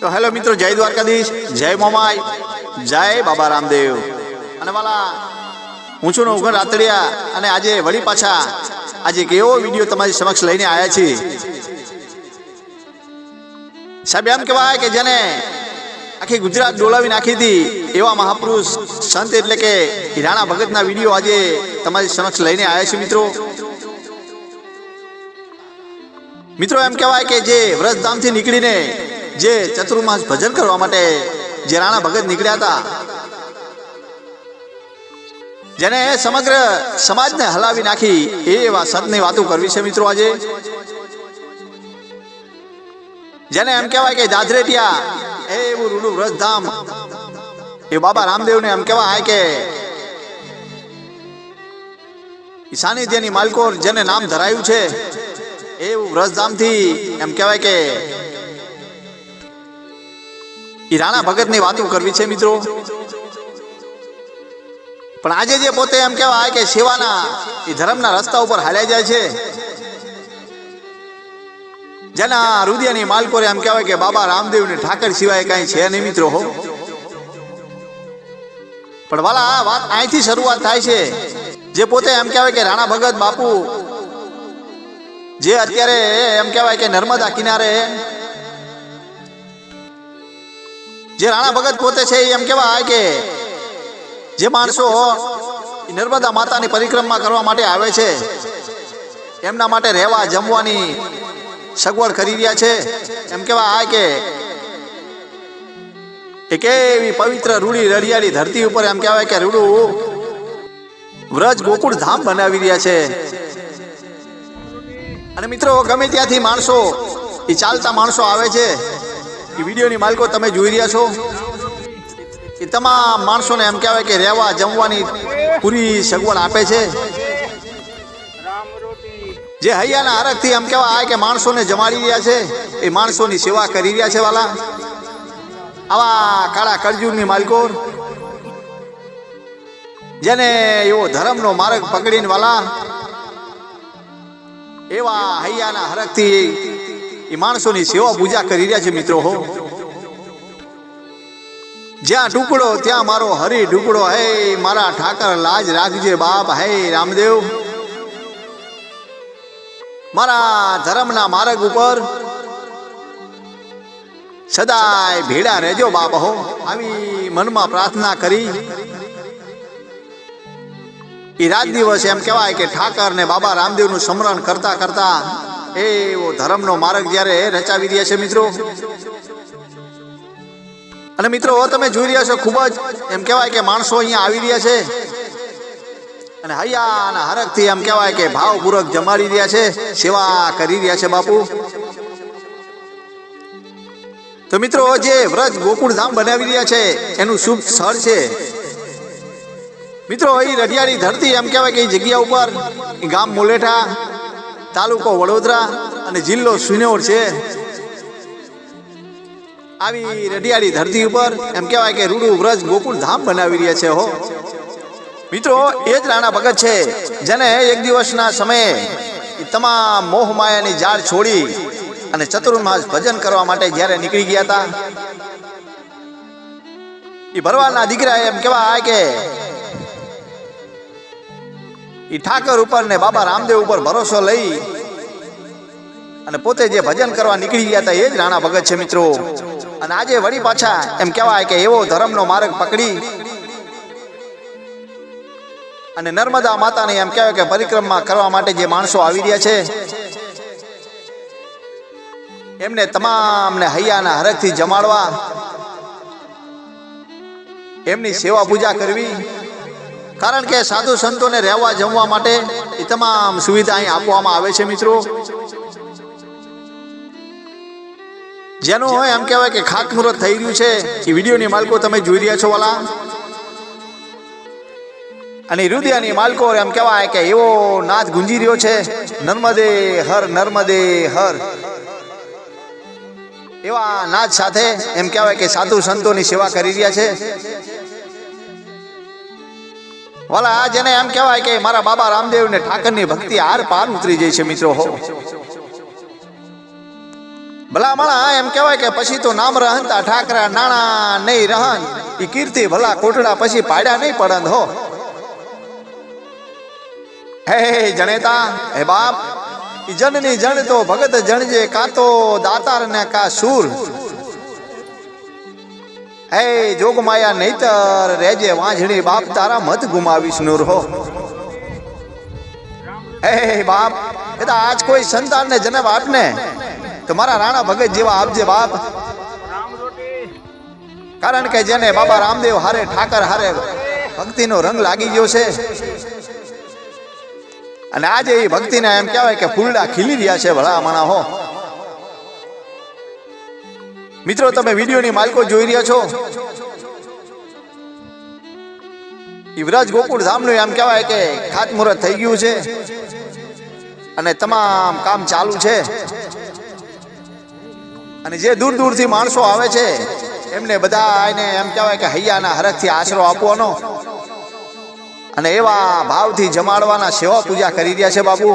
તો હેલો મિત્રો, જય દ્વારકાધીશ, જય મોમાય જય બાબા રામદેવ. અને વાલા, હું છું ઉઘર રાતડિયા અને આજે વળી પાછા આજે એક એવો વીડિયો તમારી સમક્ષ લઈને આવ્યા છીએ. સાહેબ, એમ કહેવાય કે જેને આખી ગુજરાત ડોલાવી નાખી હતી, એવા મહાપુરુષ, સંત એટલે કે રાણા ભગતના વીડિયો આજે તમારી સમક્ષ લઈને આવ્યા છે મિત્રો. મિત્રો, એમ કહેવાય કે જે વ્રતધામથી નીકળીને જે ચતુર્માસ ભજન કરવા માટે જે રાણા ભગત નીકળ્યા હતા. જેને સમગ્ર સમાજને હલાવી નાખી એ એવા સંતની વાતો કરવી છે મિત્રો આજે. જેને એમ કહેવાય કે દાદરેટિયા, એ એવું રૂડું વ્રજધામ એ બાબા રામદેવને એમ કહેવાય કે સાનિધ્યની માલકોર જેને નામ ધરાયું છે એવું વ્રજધામથી એમ કહેવાય કે ઈ રાણા ભગતની વાતો કરવી છે મિત્રો. પણ આજે જે પોતે એમ કહેવાય કે સેવાના એ ધર્મના રસ્તા ઉપર હાલ્યા જાય છે. જેના રુદિયાની માલકોરે એમ કહેવાય કે બાબા રામદેવ ને ઠાકર સિવાય કઈ છે નહીં મિત્રો હો. પણ વાલા, આ વાત અહીંથી શરૂઆત થાય છે. જે પોતે એમ કહેવાય કે રાણા ભગત બાપુ જે અત્યારે એમ કહેવાય કે નર્મદા કિનારે જે રાણા ભગત પોતે છે એમ કહેવાય કે જે માણસો નર્મદા માતાની પરિક્રમા કરવા માટે આવે છે, એમના માટે રહેવા જમવાની સગવડ કરી રહ્યા છે. એમ કહેવાય કે એક એવી પવિત્ર રૂડી રડિયાળી ધરતી ઉપર એમ કહેવાય કે રૂડું વ્રજ ગોકુળ ધામ બનાવી રહ્યા છે. અને મિત્રો ગમે ત્યાંથી માણસો એ ચાલતા માણસો આવે છે. એ વિડીયોની માલકો તમે જોઈ રહ્યા છો. એ તમામ માણસોને એમ કહેવાય કે રહેવા, જમવાની પૂરી સગવડ આપે છે. જે હૈયાના હરખથી એમ કહેવાય કે માણસોને જમાડી રહ્યા છે, એ માણસોની સેવા કરી રહ્યા છે વાલા. આવા કાળા કરજુરની માલિકો. જેને એવો ધર્મનો માર્ગ પકડીને વાલા, એવા હૈયાના હરખથી એ માણસોની સેવા પૂજા કરી રહ્યા છે મિત્રો હો. જ્યાં ટુકડો, ત્યાં મારો હરી ટુકડો. હે, મારા ઠાકર લાજ રાખજે બાપ. હે, રામદેવ. મારા ધર્મના માર્ગ ઉપર સદાય ભેડા રહેજો બાપ હો. આવી મનમાં પ્રાર્થના કરી. એ રાત દિવસ એમ કહેવાય કે ઠાકર ને બાબા રામદેવનું સ્મરણ કરતા કરતા એવો ધર્મનો માર્ગ જ્યારે રચાવી રહ્યા છે મિત્રો. અને મિત્રો, તમે જોઈ રહ્યા છો ખૂબ જ એમ કહેવાય કે માણસો અહીંયા આવી રહ્યા છે. અને હૈયા અને હરકથી એમ કહેવાય કે ભાવપૂર્વક જમાડી રહ્યા છે, સેવા કરી રહ્યા છે બાપુ. તો મિત્રો, જે વ્રજ ગોકુળ ધામ બનાવી રહ્યા છે, એનું શુભ સ્થળ છે. મિત્રો અહીં રઢિયાળી ધરતી એમ કહેવાય કે જગ્યા ઉપર ગામ મુલેઠા તાલુકો વડોદરા અને જિલ્લો સુનેવર છે. આવી રઢિયાળી ધરતી ઉપર એમ કહેવાય કે રૂડુ વ્રજ ગોકુળ ધામ બનાવી રહ્યા છે હો. મિત્રો, એ જ રાણા ભગત છે, જેને એક દિવસના સમયે તમામ મોહ માયાની જાળ છોડી અને ચતુર્માસ ભજન કરવા માટે જ્યારે નીકળી ગયા હતા. એ ભરવાડના દીકરા એમ કહેવાય કે એ ઠાકર ઉપર ને બાબા રામદેવ ઉપર ભરોસો લઈ અને પોતે જે ભજન કરવા નીકળી ગયા હતા, એ જ રાણા ભગત છે મિત્રો. અને આજે વળી પાછા એમ કહેવાય કે એવો ધર્મનો માર્ગ પકડી અને નર્મદા માતાને એમ કહેવાય કે પરિક્રમા કરવા માટે જે માણસો આવી રહ્યા છે, એમને તમામને હૈયાના હરખથી જમાડવા, એમની સેવા પૂજા કરવી કારણ કે સાધુ સંતોને રહેવા જમવા માટે એ તમામ સુવિધા અહીં આપવામાં આવે છે, મિત્રો. જેનું એમ કહેવાય કે ખાતમુહૂર્ત થઈ રહ્યું છે. એ વિડીયોની માલકો તમે જોઈ રહ્યા છો, વાલા. અને હૃદયની માલકો એમ કહેવાય કે એવો નાદ ગુંજી રહ્યો છે, નર્મદે હર નર્મદે હર. એવા નાદ સાથે એમ કહેવાય કે સાધુ સંતોની સેવા કરી રહ્યા છે. વાલા, આ જેને એમ કહેવાય કે મારા બાબા રામદેવ ને ઠાકરની ભક્તિ હાર પાર ઉતરી જાય છે, મિત્રો, હો. ભલા મળા એમ કહેવાય કે પછી તો નામ રહનતા ઠાકરા, નાણા નહીં રહન એ કીર્તિ ભલા કોટડા પછી પાડ્યા નહીં પડંદ હો. હે જણેતા, હે બાપ, ઈ જનની જણ તો ભગત જણજે, કા તો દાતાર ને કા સૂર. હે જોગમાયા નહીતર રેજે વાંઝણી બાપ, તારા મત ગુમાવીશ નૂર હો. હે બાપ, એ તો આજ કોઈ સંતાનને જન્મ આપને. તો મારા રાણા ભગત જેવા આપજે બાપ. કારણ કે જેને બાબા રામદેવ હારે, ઠાકર હારે ભક્તિનો રંગ લાગી ગયો છે. અને આજે એ ભક્તિને એમ કહેવાય કે ફૂલડા ખીલી રહ્યા છે ભલા માણા હો. મિત્રો તમે વિડીયોની માલિકો જોઈ રહ્યા છો યુવરાજ ગોકુળ ધામનું એમ કહેવાય કે ખાતમુહૂર્ત થઈ ગયું છે અને તમામ કામ ચાલુ છે અને જે દૂર દૂરથી માણસો આવે છે એમને બધા એને એમ કહેવાય કે હૈયાના હરખથી આશરો આપવાનો અને એવા ભાવથી જમાડવાના સેવા પૂજા કરી રહ્યા છે બાબુ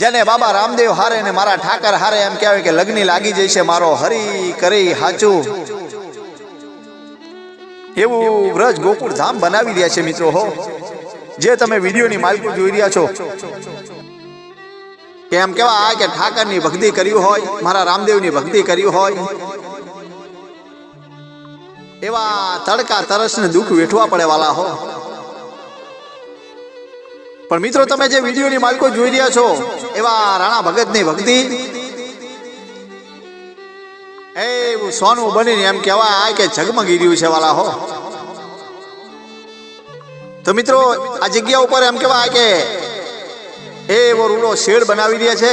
જેને બાબા રામદેવ હારે ને મારા ઠાકર હારે એમ કહેવાય કે લગ્ન લાગી જશે મારો હરી કરી હાચું. એવું વ્રજ ગોકુળ ધામ બનાવી રહ્યા છે મિત્રો હો. જે તમે વિડીયોની માલિકો જોઈ રહ્યા છો. કે એમ કેવા કે ઠાકરની ભક્તિ કરી હોય, મારા રામદેવની ભક્તિ કરી હોય. એવા તડકા તરસને દુઃખ વેઠવા પડે વાલા હો. પણ મિત્રો, તમે જે વિડીયોની માલકો જોઈ રહ્યા છો, એવા રાણા ભગતની ભક્તિ. એવું સોનું બનીને એમ કહેવાય કે ઝગમગી રહ્યું છે વાલા હો. તો મિત્રો, આ જગ્યા ઉપર એમ કહેવાય કે એવો રૂડો શેડ બનાવી રહ્યા છે.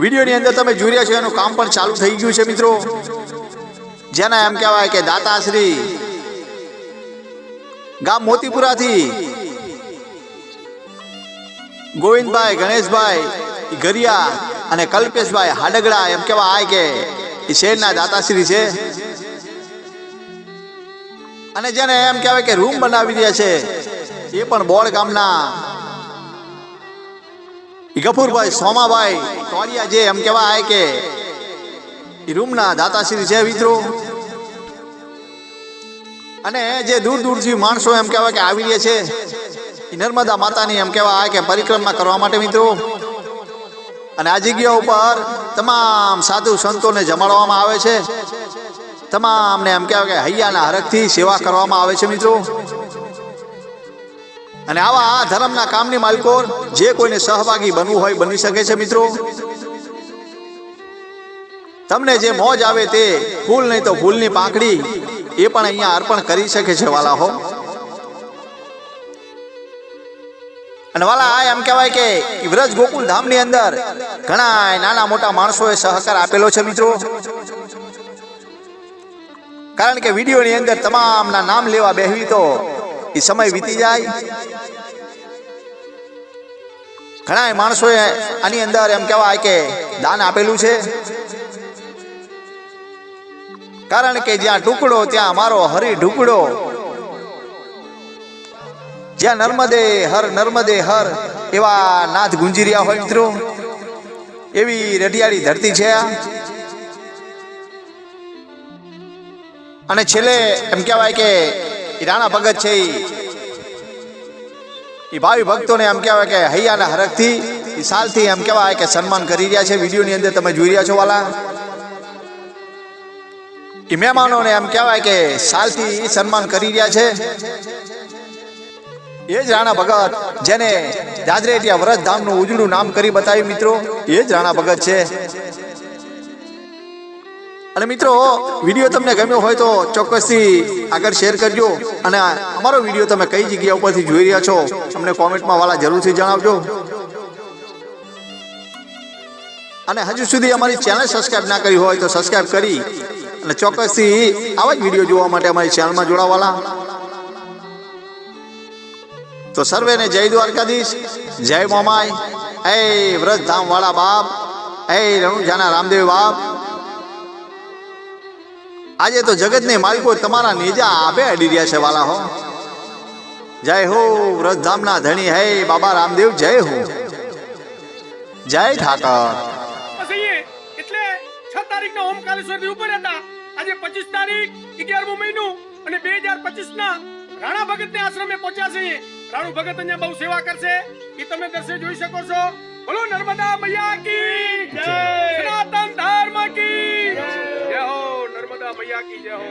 વિડીયોની અંદર તમે જોઈ રહ્યા છો, એનું કામ પણ ચાલુ થઈ ગયું છે મિત્રો. જેના એમ કહેવાય કે દાતાશ્રી ગામ મોતીપુરાથી. ગોવિંદભાઈ, ગણેશભાઈ ગરિયા અને કલ્પેશભાઈ હાડગડા એમ કેવા આય કે એ શેરના દાતાશ્રી છે. અને જેને એમ કહેવાય કે રૂમ બનાવી રહ્યા છે, એ પણ બોળ ગામના. ગફુરભાઈ, સોમાભાઈ ટોળિયા જે એમ કહેવાય કે રૂમના દાતાશ્રી છે મિત્રો. અને જે દૂર દૂરથી માણસો એમ કહેવાય કે આવી રહ્યા છે નર્મદા માતાની એમ કહેવાય કે પરિક્રમા કરવા માટે મિત્રો. અને આ જગ્યા ઉપર તમામ સાધુ સંતોને જમાડવામાં આવે છે. તમામને એમ કહેવાય કે હૈયાના હરખથી સેવા કરવામાં આવે છે મિત્રો. અને આવા આ ધર્મના કામની માલિકો જે કોઈને સહભાગી બનવું હોય બની શકે છે મિત્રો. તમને જે મોજ આવે તે ફૂલ નહીં તો ફૂલની પાંખડી એ પણ અહીંયા અર્પણ કરી શકે છે વાલા હો અને વાલા, આ એમ કહેવાય કે વ્રજ ગોકુલ ધામની અંદર ઘણા નાના મોટા માણસોએ સહકાર આપેલો છે મિત્રો. કારણ કે વિડીયોની અંદર તમામના નામ લેવા બેહવી તો એ સમય વીતી જાય. ઘણા માણસોએ આની અંદર એમ કહેવાય કે દાન આપેલું છે. કારણ કે જ્યાં ટુકડો, ત્યાં મારો હરી ઢુકડો. જ્યાં નર્મદે હર નર્મદે હર, એવા નાથ ગુંજી રહ્યા હોય મિત્રો. એવી રઢિયાળી ધરતી છે આ. અને છેલ્લે એમ કહેવાય કે રાણા ભગત છે ઈ. ભાવિ ભક્તોને એમ કહેવાય કે હૈયાના હરખથી સાલથી એમ કહેવાય કે સન્માન કરી રહ્યા છે. વિડીયોની અંદર તમે જોઈ રહ્યા છો વાલા. ઈ મહેમાનોને એમ કહેવાય કે સાલથી સન્માન કરી રહ્યા છે. એ જ રાણા ભગત જેને જાજરેટિયા વ્રત ધામનું ઉજળું નામ કરી બતાવ્યું મિત્રો, એ જ રાણા ભગત છે. અને મિત્રો, વીડિયો તમને ગમ્યો હોય તો ચોક્કસથી આગળ શેર કરજો અને અમારો વીડિયો તમે કઈ જગ્યા ઉપરથી જોઈ રહ્યા છો, અમને કોમેન્ટમાં વાલા જરૂરથી જણાવજો. અને હજુ સુધી અમારી ચેનલ સબસ્ક્રાઈબ ના કરી હોય તો સબસ્ક્રાઈબ કરી અને ચોક્કસથી આવા જ વીડિયો જોવા માટે અમારી ચેનલમાં જોડાવાલા. તો સર્વેને જય દ્વારકાધીશ, જય મોમાય એ વ્રજધામ વાળા બાપ એ રણુજાના રામદેવ બાપ. આજે તો જગતની માલિકો તમારા નેજા આપે અડી રહ્યા છે વાલા હો. જય હો વ્રજધામના ધણી, હે બાબા રામદેવ, જય હો. જય ઠાકર. એટલે છ તારીખના ઓમકારેશ્વરથી ઉપર હતા. આજે પચીસ તારીખ અગિયારમું મહિનું અને બે હજાર પચીસ ના રાણા ભગત ને આશ્રમે પહોંચ્યા છે રાણુ ભગત અહીંયા બહુ સેવા કરશે. એ તમે દર્શે જોઈ શકો છો. બોલો નર્મદા મૈયા કી જય. સનાતન ધર્મ કી જય. હો નર્મદા મૈયા કી જય હો